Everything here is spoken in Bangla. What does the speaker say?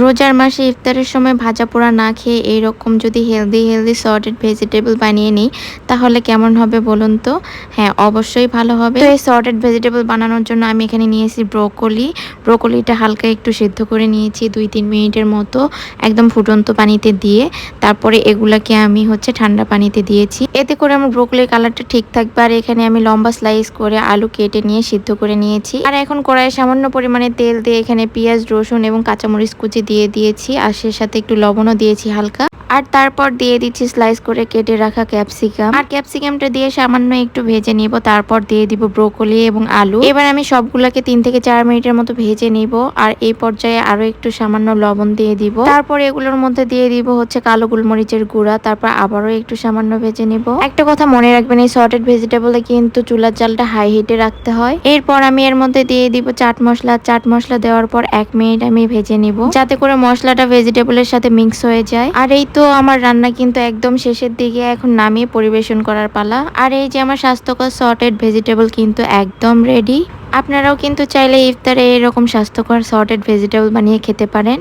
রোজার মাসে ইফতারের সময় ভাজা পোড়া না খেয়ে এইরকম যদি হেলদি হেলদি সর্টেড ভেজিটেবল বানিয়ে নিই, তাহলে কেমন হবে বলুন তো? হ্যাঁ অবশ্যই ভালো হবে। তো এই সর্টেড ভেজিটেবল বানানোর জন্য আমি এখানে নিয়েছি ব্রোকলি। ব্রোকলিটা হালকা একটু সেদ্ধ করে নিয়েছি দুই তিন মিনিটের মতো, একদম ফুটন্ত পানিতে দিয়ে। তারপরে এগুলাকে আমি হচ্ছে ঠান্ডা পানিতে দিয়েছি। এতে করে আমার ব্রোকলির কালারটা ঠিক থাকবে। আর এখানে আমি লম্বা স্লাইস করে আলু কেটে নিয়ে সিদ্ধ করে নিয়েছি। আর এখন কড়াইয়ে সামান্য পরিমাণে তেল দিয়ে এখানে পেঁয়াজ, রসুন এবং কাঁচামরিচ কুচি দিয়ে দিয়েছি আর সে সাথে একটু লবণও দিয়েছি হালকা। আর তারপর দিয়ে দিচ্ছি স্লাইস করে কেটে রাখা ক্যাপসিকাম আর ক্যাপসিকামটা দিয়ে সামান্য একটু ভেজে নিব, তারপর দিয়ে দিব ব্রোকলি এবং আলু। এবার আমি সবগুলোকে তিন থেকে চার মিনিটের মতো ভেজে নিব, আর এই পর্যায়ে আরও একটু সামান্য লবণ দিয়ে দিব। তারপর এগুলোর মধ্যে দিয়ে দিব হচ্ছে কালো গোলমরিচের গুঁড়া, তারপর আবারও একটু সামান্য ভেজে নিব। একটা কথা মনে রাখবেন, এই সর্টেড ভেজিটেবলে কিন্তু চুলার জালটা হাই হিটে রাখতে হয়। এরপর আমি এর মধ্যে দিয়ে দিব চাট মশলা। চাট মশলা দেওয়ার পর এক মিনিট আমি ভেজে নিব, যাতে করে মশলাটা ভেজিটেবলের সাথে মিক্স হয়ে যায়। আর এই তো আমার রান্না কিন্তু একদম শেষের দিকে এখন নামিয়ে পরিবেশন করার পালা। আর এই যে আমার স্বাস্থ্যকর সর্টেড ভেজিটেবল কিন্তু একদম রেডি আপনারাও কিন্তু চাইলে ইফতারে এরকম স্বাস্থ্যকর সর্টেড ভেজিটেবল বানিয়ে খেতে পারেন।